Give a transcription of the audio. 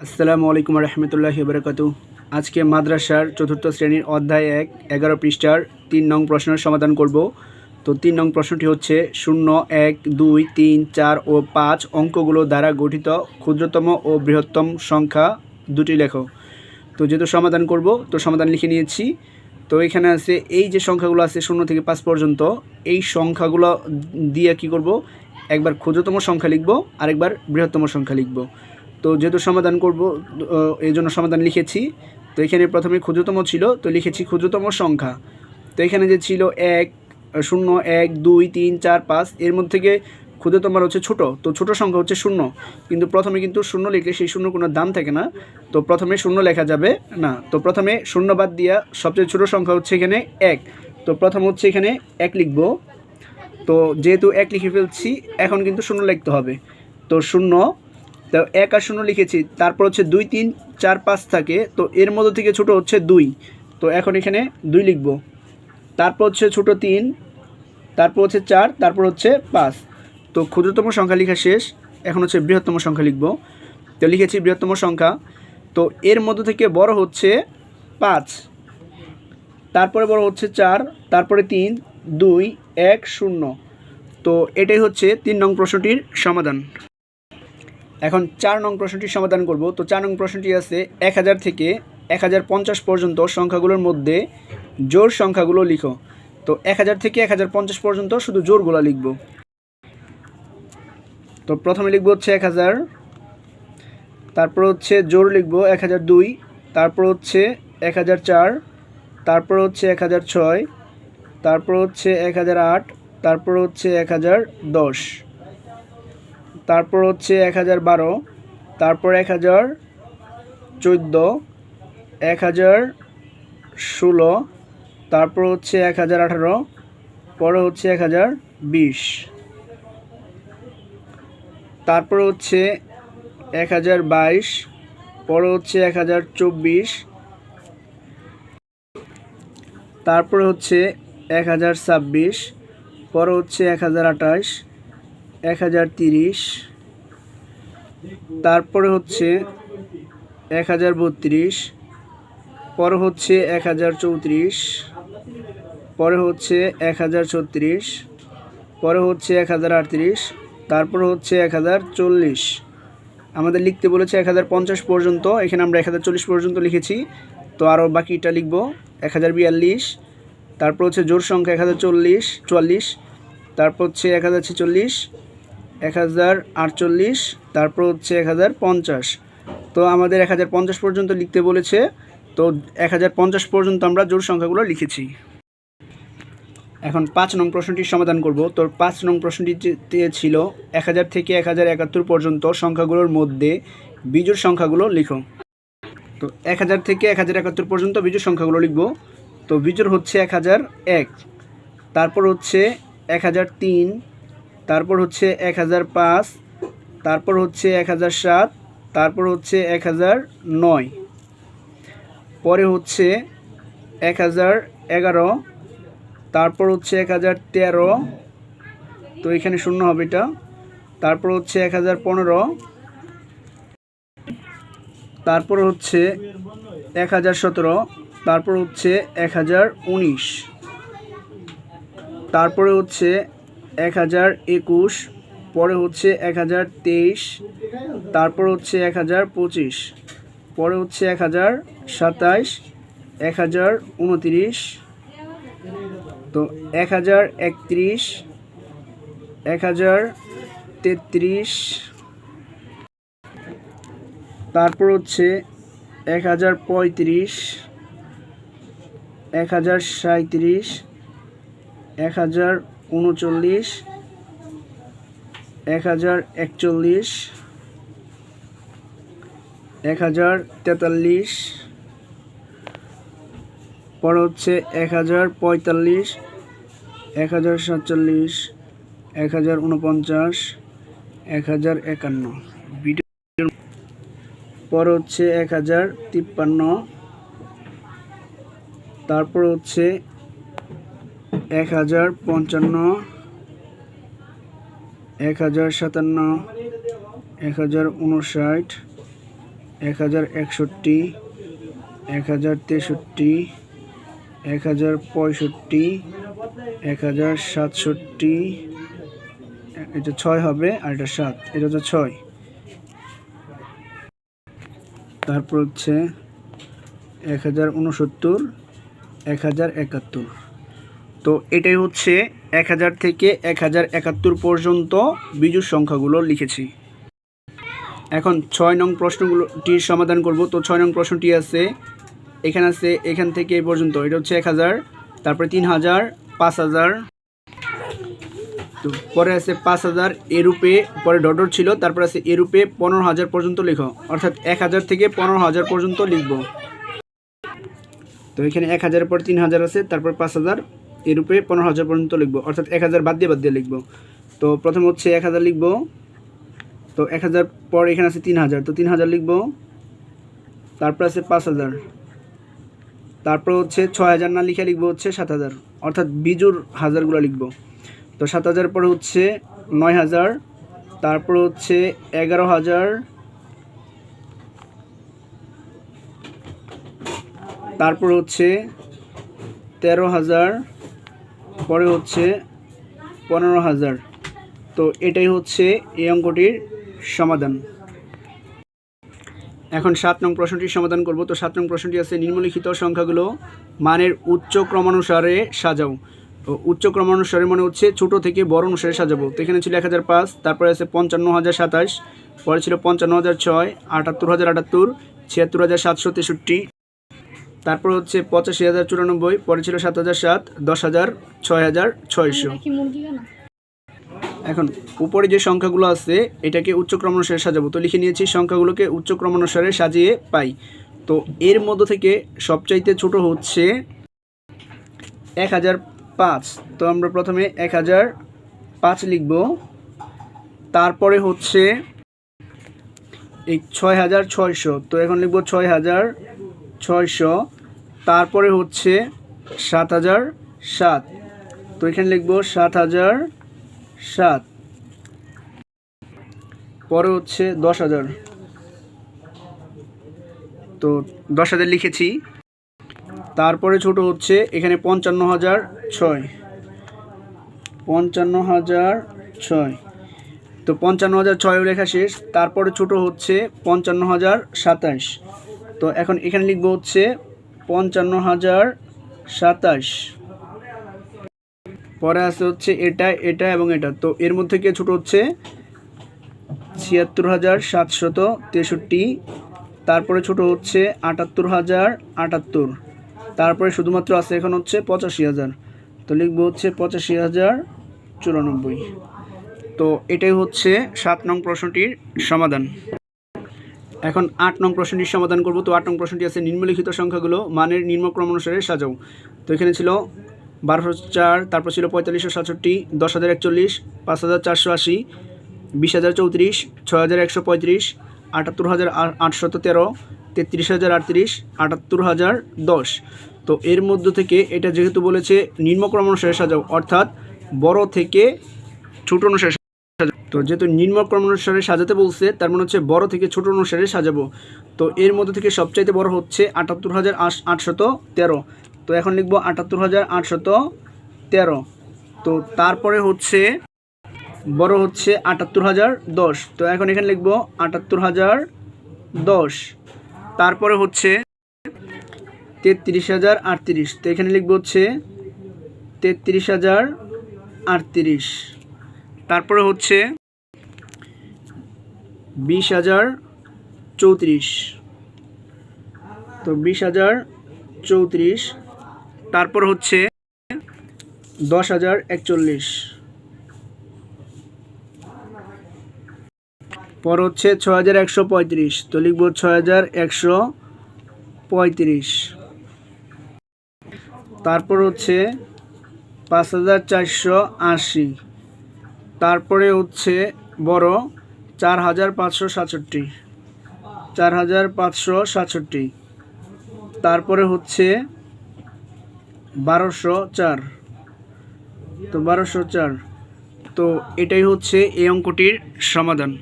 আসসালামু আলাইকুম রহমতুল্লাহি বরকাতু আজকে মাদ্রাসার চতুর্থ শ্রেণির অধ্যায় এক, এগারো পৃষ্ঠার তিন নং প্রশ্নের সমাধান করব। তো তিন নং প্রশ্নটি হচ্ছে, শূন্য, এক, দুই, তিন, চার ও পাঁচ অঙ্কগুলো দ্বারা গঠিত ক্ষুদ্রতম ও বৃহত্তম সংখ্যা দুটি লেখো। তো যেহেতু সমাধান করব, তো সমাধান লিখে নিয়েছি। তো এখানে আছে, এই যে সংখ্যাগুলো আছে শূন্য থেকে পাঁচ পর্যন্ত, এই সংখ্যাগুলো দিয়ে কি করব? একবার ক্ষুদ্রতম সংখ্যা লিখব, আরেকবার বৃহত্তম সংখ্যা লিখব। তো যেহেতু সমাধান করব এই জন্য সমাধান লিখেছি। তো এখানে প্রথমে ক্ষুদ্রতম ছিল, তো লিখেছি ক্ষুদ্রতম সংখ্যা। তো এখানে যে ছিল এক শূন্য, এক, দুই, তিন, চার, পাঁচ, এর মধ্যে থেকে ক্ষুদ্রতম হচ্ছে ছোট, তো ছোট সংখ্যা হচ্ছে শূন্য। কিন্তু প্রথমে কিন্তু শূন্য লিখলে সেই শূন্য কোনো দাম থাকে না। তো প্রথমে শূন্য লেখা যাবে, না, তো প্রথমে শূন্য বাদ দিয়া সবচেয়ে ছোট সংখ্যা হচ্ছে এখানে এক। তো প্রথম হচ্ছে এখানে এক লিখব। তো যেহেতু এক লিখে ফেলছি, এখন কিন্তু শূন্য লিখতে হবে। তো শূন্য তো এক আর শূন্য লিখেছি, তারপর হচ্ছে দুই, তিন, চার, পাঁচ থাকে, তো এর মধ্যে থেকে ছোট হচ্ছে দুই। তো এখন এখানে দুই লিখব। তারপর হচ্ছে ছোট তিন, তারপর হচ্ছে চার, তারপর হচ্ছে পাঁচ। তো ক্ষুদ্রতম সংখ্যা লেখা শেষ, এখন হচ্ছে বৃহত্তম সংখ্যা লিখব। তো লিখেছি বৃহত্তম সংখ্যা, তো এর মধ্য থেকে বড় হচ্ছে পাঁচ। তারপরে বড় হচ্ছে চার, তারপরে তিন, দুই, এক, শূন্য। তো এটাই হচ্ছে তিন নং প্রশ্নটির সমাধান। এখন চার নং প্রশ্নটির সমাধান করব। তো চার নং প্রশ্নটি আছে, এক হাজার থেকে এক হাজার পঞ্চাশ পর্যন্ত সংখ্যাগুলোর মধ্যে জোর সংখ্যাগুলো লিখো। তো এক হাজার থেকে এক হাজার পঞ্চাশ পর্যন্ত শুধু জোরগুলো লিখব। তো প্রথমে লিখব হচ্ছে এক হাজার, তারপর হচ্ছে জোর লিখব এক হাজার দুই, তারপর হচ্ছে এক হাজার চার, তারপর হচ্ছে এক হাজার ছয়, তারপর হচ্ছে এক হাজার আট, তারপর হচ্ছে এক হাজার দশ। তারপর হচ্ছে এক হাজার বারো, তারপর এক হাজার চোদ্দ, এক হাজার ষোলো, তারপর হচ্ছে এক হাজার আঠারো, পরে হচ্ছে এক হাজার বিশ। তারপর হচ্ছে এক হাজার বাইশ, পরে হচ্ছে এক হাজার চব্বিশ। তারপরে হচ্ছে এক হাজার ছাব্বিশ, পরে হচ্ছে এক হাজার আঠাশ। এক হাজার তিরিশ তারপরে হচ্ছে এক হাজার বত্রিশ পরে হচ্ছে এক হাজার চৌত্রিশ পরে হচ্ছে এক হাজার ছত্রিশ পরে হচ্ছে এক হাজার আটত্রিশ তারপরে হচ্ছে এক হাজার চল্লিশ আমাদের লিখতে বলেছে এক হাজার পঞ্চাশ পর্যন্ত এখানে আমরা এক হাজার চল্লিশ পর্যন্ত লিখেছি তো আরও বাকিটা লিখব এক হাজার বিয়াল্লিশ তারপর হচ্ছে জোর সংখ্যা এক হাজার চল্লিশ চুয়াল্লিশ তারপর হচ্ছে এক হাজার ছেচল্লিশ এক হাজার আটচল্লিশ তারপর হচ্ছে এক হাজার পঞ্চাশ তো আমাদের এক হাজার পঞ্চাশ পর্যন্ত লিখতে বলেছে তো এক হাজার পঞ্চাশ পর্যন্ত আমরা জোর সংখ্যাগুলো লিখেছি এখন পাঁচ নং প্রশ্নটির সমাধান করব তো পাঁচ নং প্রশ্নটিতে ছিল এক হাজার থেকে এক হাজার একাত্তর পর্যন্ত সংখ্যাগুলোর মধ্যে বিজোড় সংখ্যাগুলো লিখো তো এক হাজার থেকে এক হাজার একাত্তর পর্যন্ত বিজোড় সংখ্যাগুলো লিখব তো বিজোড় হচ্ছে এক হাজার এক তারপর হচ্ছে এক হাজার তিন তারপর হচ্ছে এক হাজার পাঁচ, তারপর হচ্ছে এক হাজার সাত, তারপর হচ্ছে এক হাজার নয়, পরে হচ্ছে এক হাজার এগারো, তারপর হচ্ছে এক হাজার তেরো, তো এখানে শূন্য হবে এটা, তারপর হচ্ছে এক হাজার পনেরো, তারপর হচ্ছে এক হাজার সতেরো, তারপর হচ্ছে এক হাজার উনিশ, তারপরে হচ্ছে এক হাজার একুশ পরে হচ্ছে এক হাজার তেইশ তারপর হচ্ছে এক হাজার পঁচিশ পরে হচ্ছে এক হাজার সাতাইশ এক হাজার উনতিরিশ তো এক হাজার একত্রিশ এক হাজার তেত্রিশ তারপর হচ্ছে এক হাজার পঁয়ত্রিশ এক হাজার সাঁত্রিশ এক হাজার উনচল্লিশ, এক হাজার একচল্লিশ, এক হাজার তেতাল্লিশ, পরে হচ্ছে এক হাজার পঁয়তাল্লিশ, এক হাজার সাতচল্লিশ, এক হাজার উনপঞ্চাশ, এক হাজার একান্ন। ভিডিও পরে হচ্ছে এক হাজার তিপ্পান্ন, তারপর হচ্ছে এক হাজার পঞ্চান্ন, এক হাজার সাতান্ন, এক হাজার উনষাট, এক হাজার একষট্টি, এক হাজার তেষট্টি, এক হাজার পঁয়ষট্টি, এক হাজার সাতষট্টি, এটা ছয় হবে আর এটা সাত, এটা হচ্ছে ছয়। তারপর হচ্ছে এক হাজার উনসত্তর, এক হাজার একাত্তর। তো এটাই হচ্ছে এক হাজার থেকে এক হাজার একাত্তর পর্যন্ত বিজুর সংখ্যাগুলো লিখেছি। এখন ছয় নং প্রশ্নগুলোটির সমাধান করব। তো ছয় নং প্রশ্নটি আছে, এখানে আছে এখান থেকে এই পর্যন্ত, এটা হচ্ছে এক হাজার, তারপরে তিন হাজার, পাঁচ হাজার, তো পরে আছে পাঁচ হাজার এরূপে পরে ডটর ছিল, তারপর আছে এরূপে পনেরো হাজার পর্যন্ত লেখো, অর্থাৎ এক হাজার থেকে পনেরো হাজার পর্যন্ত লিখব। তো এখানে এক হাজারের পর তিন হাজার আছে, তারপর পাঁচ হাজার এরূপে পনেরো হাজার পর্যন্ত লিখব, অর্থাৎ এক হাজার বাদ দিয়ে বাদ দিয়ে লিখব। তো প্রথম হচ্ছে এক হাজার লিখব, তো এক হাজার পর এখানে আছে তিন হাজার, তো তিন হাজার লিখব, তারপর আছে পাঁচ হাজার, তারপর হচ্ছে ছয় হাজার না লিখে লিখব হচ্ছে সাত হাজার, অর্থাৎ বিজুর হাজারগুলো লিখব। তো সাত হাজার পরে হচ্ছে নয় হাজার, তারপর হচ্ছে এগারো হাজার, তারপর হচ্ছে তেরো হাজার পরে হচ্ছে পনেরো হাজার। তো এটাই হচ্ছে এই অঙ্কটির সমাধান। এখন সাত নং প্রশ্নটির সমাধান করব। তো সাত নং প্রশ্নটি আছে, নিম্নলিখিত সংখ্যাগুলো মানের উচ্চ ক্রমানুসারে সাজাও। তো উচ্চ ক্রমানুসারে মানে হচ্ছে ছোট থেকে বড় অনুসারে সাজাবো। তো এখানে ছিল এক হাজার পাঁচ, তারপরে আছে পঞ্চান্ন হাজার সাতাশ, পরে ছিল পঞ্চান্ন হাজার ছয়, আটাত্তর হাজার আটাত্তর, ছিয়াত্তর হাজার সাতশো তেষট্টি। তারপর হচ্ছে পঁচাশি হাজার চুরানব্বই পরে ছিল সাত হাজার সাত দশ হাজার ছয় হাজার ছয়শো। এখন উপরে যে সংখ্যাগুলো আছে এটাকে উচ্চ ক্রমানুসারে সাজাবো। তো লিখে নিয়েছি সংখ্যাগুলোকে উচ্চ ক্রমানুসারে সাজিয়ে পাই। তো এর মধ্য থেকে সবচাইতে ছোট হচ্ছে এক হাজার পাঁচ। তো আমরা প্রথমে এক হাজার পাঁচ লিখব। তারপরে হচ্ছে এই ছয় হাজার ছয়শো। তো এখন লিখব ছয় হাজার ছয়শো। তারপরে হচ্ছে সাত হাজার সাত। তো এখানে লিখব সাত হাজার সাত। পরে হচ্ছে দশ হাজার। তো দশ হাজার লিখেছি। তারপরে ছোট হচ্ছে এখানে পঞ্চান্ন হাজার ছয়। পঞ্চান্ন হাজার ছয়। তো পঞ্চান্ন হাজার ছয় লেখা শেষ। তারপরে ছোট হচ্ছে পঞ্চান্ন হাজার সাতাশ তো এখন এখানে লিখব হচ্ছে পঞ্চান্ন হাজার সাতাশ। পরে আছে হচ্ছে এটা এটা এবং এটা। তো এর মধ্যে কে ছোট হচ্ছে? ছিয়াত্তর হাজার সাতশত তেষট্টি। তারপরে ছোট হচ্ছে আটাত্তর হাজার আটাত্তর। তারপরে শুধুমাত্র আছে এখন হচ্ছে পঁচাশি হাজার। তো লিখব হচ্ছে পঁচাশি হাজার চুরানব্বই। তো এটাই হচ্ছে সাত নং প্রশ্নটির সমাধান। এখন আট নং প্রশ্নটির সমাধান করব তো আট নং প্রশ্নটি আছে নিম্নলিখিত সংখ্যাগুলো, মানের নিম্নক্রম অনুসারে সাজাও তো এখানে ছিল বারোশো চার, তারপর ছিল পঁয়তাল্লিশশো সাতষট্টি, দশ হাজার একচল্লিশ, পাঁচ হাজার চারশো আশি, বিশ হাজার চৌত্রিশ, ছয় হাজার একশো পঁয়ত্রিশ, আটাত্তর হাজার আটশত তেরো, তেত্রিশ হাজার আটত্রিশ, আটাত্তর হাজার দশ তো এর মধ্য থেকে এটা যেহেতু বলেছে, নিম্নক্রম অনুসারে সাজাও, অর্থাৎ বড় থেকে ছোট অনুসারে। তো যেহেতু নিম্নক্রম অনুসারে সাজাতে বলছে, তার মানে হচ্ছে বড় থেকে ছোট অনুসারে সাজাবো। তো এর মধ্যে থেকে সবচাইতে বড় হচ্ছে আটাত্তর হাজার আটশত তেরো। তো এখন লিখব আটাত্তর হাজার আটশত তেরো। তো তারপরে হচ্ছে বড় হচ্ছে আটাত্তর হাজার দশ। তো এখন এখানে লিখব আটাত্তর হাজার দশ। তারপরে হচ্ছে তেত্রিশ হাজার আটত্রিশ। তো এখানে লিখব হচ্ছে তেত্রিশ হাজার আটত্রিশ। তারপরে হচ্ছে বিশ হাজার চৌত্রিশ। তো বিশ হাজার চৌত্রিশ, তারপর হচ্ছে দশ হাজার একচল্লিশ। পর হচ্ছে ছ হাজার একশো পঁয়ত্রিশ, তো লিখব ছ হাজার একশো পঁয়ত্রিশ। তারপর হচ্ছে পাঁচ হাজার চারশো আশি। তারপরে হচ্ছে বড় চার হাজার পাঁচশো সাতষট্টি। চার হাজার পাঁচশো সাতষট্টি। তারপরে হচ্ছে বারোশো চার। তো বারোশো চার। তো এটাই হচ্ছে এই অঙ্কটির সমাধান।